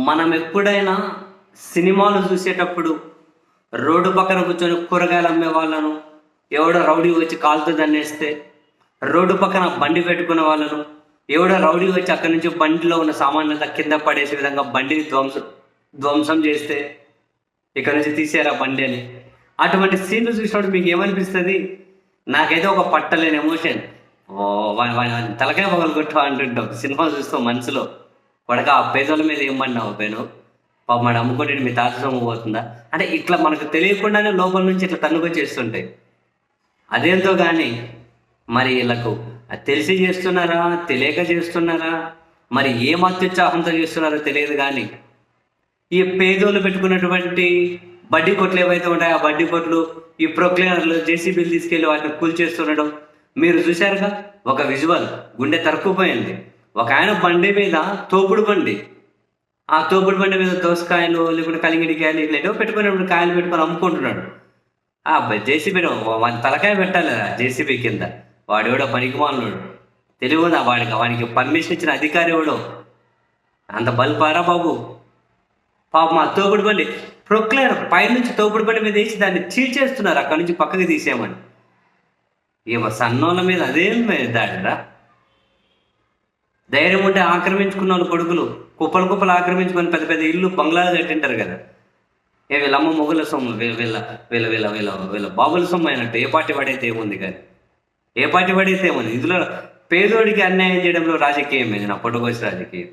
మనం ఎప్పుడైనా సినిమాలు చూసేటప్పుడు రోడ్డు పక్కన కూర్చొని కూరగాయలు అమ్మే వాళ్ళను ఎవడో రౌడీ వచ్చి కాలుతో దన్నేస్తే రోడ్డు పక్కన బండి పెట్టుకునే వాళ్ళను ఎవడో రౌడీ వచ్చి అక్కడి నుంచి బండిలో ఉన్న సామాన్లంతా కింద పడేసే విధంగా బండిని ధ్వంసం ధ్వంసం చేస్తే ఇక్కడ నుంచి తీసేరా బండి అని. అటువంటి సీన్లు చూసినప్పుడు మీకు ఏమనిపిస్తుంది? నాకైతే ఒక పట్టలేని ఎమోషన్ ఓ వా- తలకాయ పగలు కొట్టు అంటుంటాం. సినిమా చూస్తాం మనసులో. పడక ఆ పేదోళ్ళ మీద ఏమన్నావు పేను? పాప మాడు అమ్ముకుంటే మీ తాత సొమ్ము పోతుందా? అంటే ఇట్లా మనకు తెలియకుండానే లోపల నుంచి ఇట్లా తన్నుకొచ్చేస్తుంటాయి అదేంతో కానీ మరి వీళ్ళకు తెలిసి చేస్తున్నారా తెలియక చేస్తున్నారా? మరి ఏం అత్యుత్సాహంతో చేస్తున్నారో తెలియదు కానీ ఈ పేదోళ్ళు పెట్టుకున్నటువంటి బడ్డీ కొట్లు ఏవైతే ఉంటాయో ఆ బడ్డీ కొట్లు ఈ ప్రొక్లీనర్లు జేసీబీలు తీసుకెళ్ళి వాటిని కూల్చేస్తుండడం మీరు చూశారుగా? ఒక విజువల్ గుండె తరుక్కుపోయింది. ఒక ఆయన బండి మీద తోపుడు బండి. ఆ తోపుడు బండి మీద దోసకాయలు లేకుంటే కలింగిడికాయలు ఇట్లా ఏదో కాయలు పెట్టుకొని అమ్ముకుంటున్నాడు. ఆ జేసీబీ వాడి తలకాయ పెట్టాలి జేసీబీ కింద. వాడు ఎవడో పనికి తెలియదా వాడికి వాడికి పర్మిషన్ ఇచ్చిన అధికారి ఎవడో. అంత బల్పారా బాబు. పాపం ఆ తోపుడు బండి. ప్రొక్లేర్ పైనుంచి తోపుడు బండి మీద వేసి దాన్ని చీల్చేస్తున్నారు అక్కడి నుంచి పక్కకి తీసేయమని. ఏమో సన్నోళ్ళ మీద అదేం దాడిరా? ధైర్యం ఉంటే ఆక్రమించుకున్న వాళ్ళు కొడుకులు కుప్పలు కుప్పలు ఆక్రమించుకొని పెద్ద పెద్ద ఇల్లు బంగ్లాలు కట్టింటారు కదా. ఏ వీళ్ళ అమ్మ మొగుల సొమ్ము వీళ్ళ వీళ్ళ వీళ్ళ వీళ్ళ వీళ్ళ బాబుల సొమ్ము అయినట్టు ఏ పార్టీ పడైతే ఏముంది కానీ. ఏ పార్టీ పడైతే ఏముంది? ఇందులో పేదోడికి అన్యాయం చేయడంలో రాజకీయం ఏంది? నా పొట్టుకొచ్చి రాజకీయం.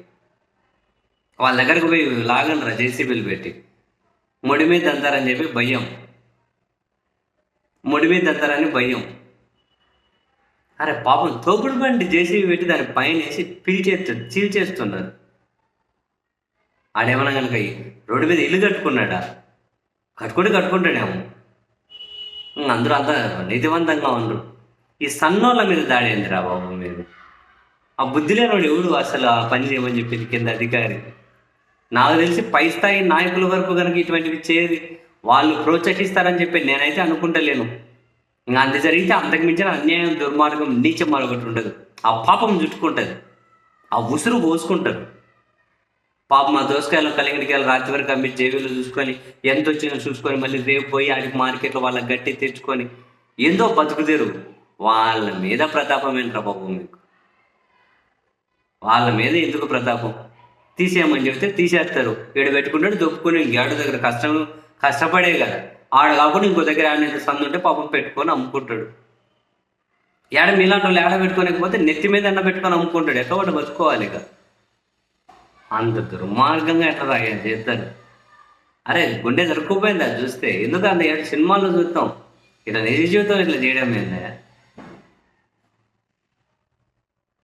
వాళ్ళ దగ్గరకు పోయి లాగనరా జేసీబీలు పెట్టి. ముడి మీద దంతారని చెప్పి భయం. ముడి మీద దంతారని భయం. అరే పాపం తోపుడు బండి జేసీబీ పెట్టి దాని పైన వేసి పీల్చేస్తు చీల్చేస్తున్నారు ఆడేమన్నా కనుక రోడ్డు మీద ఇల్లు కట్టుకున్నాడా? కట్టుకుంటే కట్టుకుంటాడేమో. అందరూ అంతా నిధివంతంగా ఉండరు. ఈ సన్నోళ్ళ మీద దాడి ఏందిరా బాబు మీరు? ఆ బుద్ధి లేనివాడు ఎవడు అసలు ఆ పని చేయమని చెప్పింది కింద అధికారి? నాకు తెలిసి పై స్థాయి నాయకుల వరకు కనుక ఇటువంటివి చేయదు వాళ్ళు ప్రోత్సహిస్తారని చెప్పి నేనైతే అనుకుంటలేను. ఇంకా అంత జరిగితే అంతకు మించిన అన్యాయం దుర్మార్గం నీచం మరొకటి ఉండదు. ఆ పాపం చుట్టుకుంటుంది. ఆ ఉసురు పోసుకుంటారు పాపం మా దోసకాయలు కలిగిడికాయలు రాత్రి వరకు అమ్మి జేబీలో చూసుకొని ఎంత వచ్చినా చూసుకొని మళ్ళీ రేపు పోయి ఆడికి మార్కెట్లో వాళ్ళ గట్టి తెచ్చుకొని ఏందో బతుకుదేరు వాళ్ళ మీద ప్రతాపం ఏంట్రా బాబు మీకు? వాళ్ళ మీద ఎందుకు ప్రతాపం? తీసేయమని చెప్తే తీసేస్తారు. ఈడ పెట్టుకుంటాడు దొప్పుకొని ఇంకేడ దగ్గర కష్టం కష్టపడే కదా. ఆడ కాకుండా ఇంకో దగ్గర ఆడిన సందు ఉంటే పాపం పెట్టుకొని అమ్ముకుంటాడు. ఏడ మీలాంటి వాళ్ళు ఏడ పెట్టుకోలేకపోతే నెత్తి మీద ఎండ పెట్టుకొని అమ్ముకుంటాడు. ఎట్లా ఒకటి బతుకోవాలి ఇక? అంత దుర్మార్గంగా ఎట్లా రాగా చేస్తారు? అరే గుండె జరుక్కుపోయింది అది చూస్తే. ఎందుకు ఏడు సినిమాల్లో చూస్తాం. ఇట్లా నిజ జీవితం ఇట్లా చేయడం ఏందా?